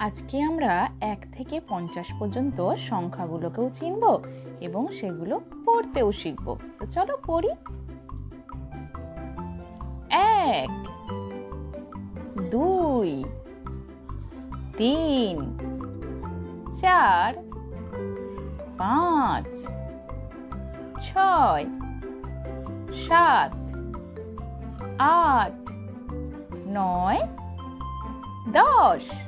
আজকে আমরা এক থেকে পঞ্চাশ পর্যন্ত সংখ্যাগুলোকেও চিনব এবং সেগুলো পড়তেও শিখব। তো চলো পড়ি। এক, দুই, তিন, চার, পাঁচ, ছয়, সাত, আট, নয়, দশ।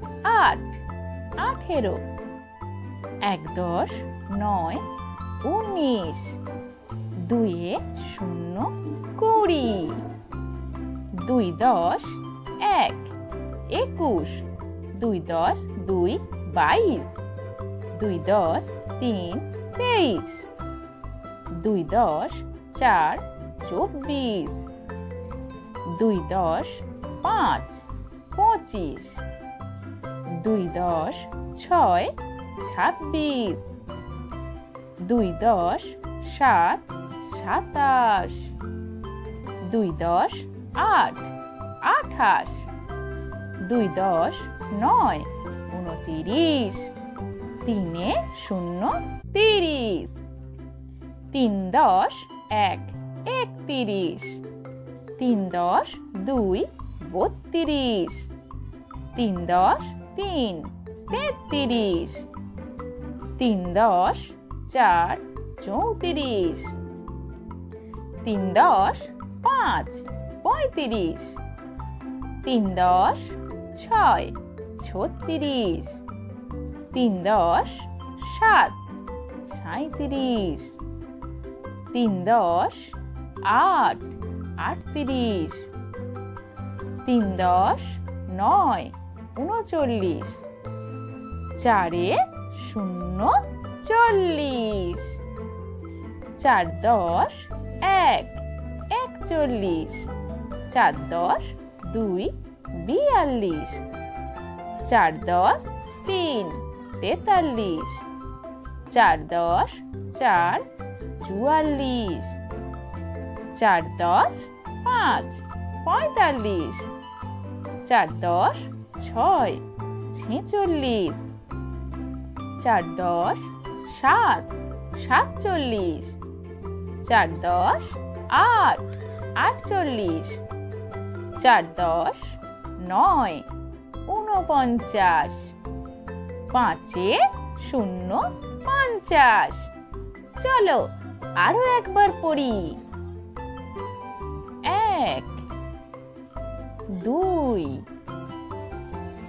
আট আঠেরো এক দশ, নয়, উনিশ দুইয়ে শূন্য, কুড়ি। দুই দশ, এক, একুশ। দুই দশ, দুই, বাইশ। দুই দশ, তিন, তেইশ। দুই দশ, চার, চব্বিশ। দুই দশ, পাঁচ, পঁচিশ। দুই দশ, ছয়, ছাব্বিশ। দুই দশ, সাত, সাতাশ। দুই দশ, আট, আঠাশ। দুই দশ, নয়, উনতিরিশ। তিনে শূন্য, তিরিশ। তিন দশ, এক, একতিরিশ। তিন দশ, দুই, বত্রিশ। তিন দশ তিন, তেত্রিশ। তিন দশ, চার, চৌত্রিশ। তিন দশ, পাঁচ, পঁয়ত্রিশ। তিন দশ, ছয়, ছত্রিশ। তিন দশ, সাত সাঁত্রিশ তিন দশ, আট, আটত্রিশ। তিন দশ, নয় উনচল্লিশ। চারে শূন্য চল্লিশ। চার দশ এক, একচল্লিশ। চার দশ দুই, বিয়াল্লিশ। চার দশ তিন, তেতাল্লিশ। চার দশ চার, চুয়াল্লিশ। চার দশ পাঁচ, পঁয়তাল্লিশ। চার দশ ছয়, ছেচল্লিশ। চার দশ, সাত, সাতচল্লিশ। চার দশ, আট, আটচল্লিশ। চার দশ, নয়, ঊনপঞ্চাশ। পাঁচে শূন্য, পঞ্চাশ। চলো আরও একবার পড়ি। এক, দুই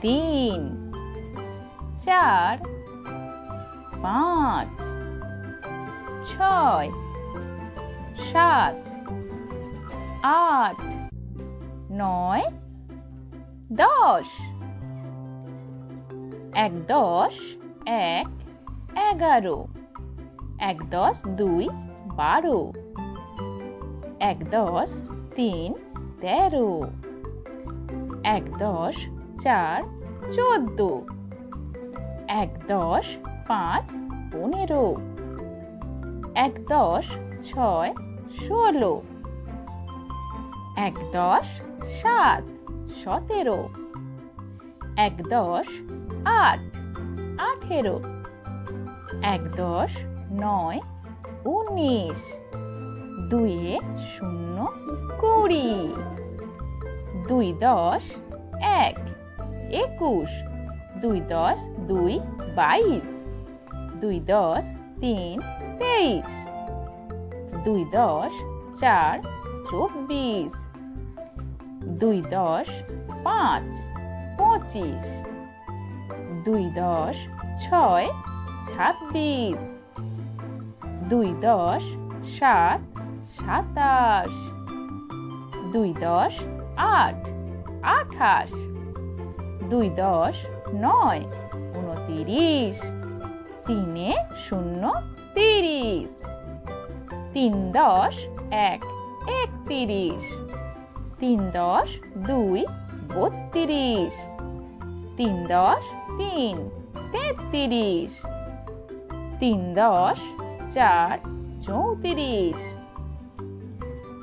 তিন, চার, পাঁচ, ছয়, সাত, আট, নয়, দশ। এক দশ, এক এগারো। এক দশ, দুই, বারো। এক দশ, তিন, তেরো। এক দশ চার, চোদ্দ। এক দশ, পাঁচ, পনেরো। এক দশ, ছয়, ষোলো। এক দশ, সাত, সতেরো। এক দশ, আট, আঠেরো। এক দশ, নয়, উনিশ। দুইয়ে শূন্য কুড়ি। দুই দশ, এক। একুশ। দুই দশ, দুই বাইশ। দুই দশ, তিন তেইশ। দুই দশ, চার চব্বিশ। দুই দশ, পাঁচ পঁচিশ। দুই দশ, ছয় ছাব্বিশ। দুই দশ, সাত সাতাশ। দুই দশ, আট আঠাশ। দুই দশ, নয়, উনতিরিশ, তিনে শূন্য, তিরিশ, তিন দশ, এক, একতিরিশ, তিন দশ, দুই, বত্রিশ, তিন দশ, তিন, তেত্রিশ, তিন দশ, চার, চৌত্রিশ,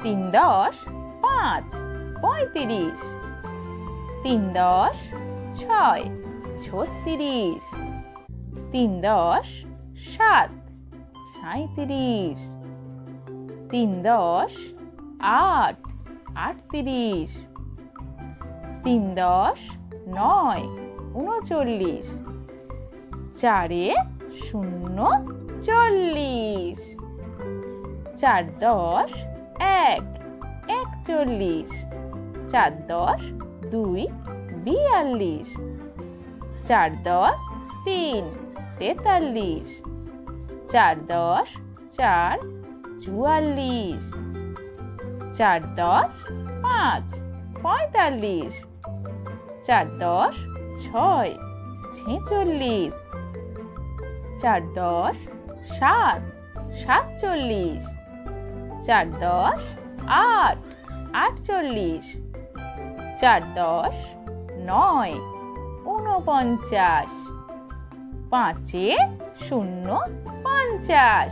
তিন দশ, পাঁচ, পঁয়ত্রিশ তিন দশ, ছয়, ছত্রিশ, তিন দশ, সাত সাঁত্রিশ তিন দশ, আট, আটত্রিশ, তিন দশ, নয়, উনচল্লিশ, চারে শূন্য, চল্লিশ, চার দশ, এক, একচল্লিশ, চার দশ দুই, বিয়াল্লিশ। চার দশ, তিন, তেতাল্লিশ। চার দশ, চার, চুয়াল্লিশ। চার দশ, পাঁচ, পঁয়তাল্লিশ। চার দশ, ছয়, ছেচল্লিশ। চার দশ, সাত, সাতচল্লিশ। চার দশ, আট, আটচল্লিশ। চার দশ নয় ঊনপঞ্চাশ পাঁচে শূন্য পঞ্চাশ।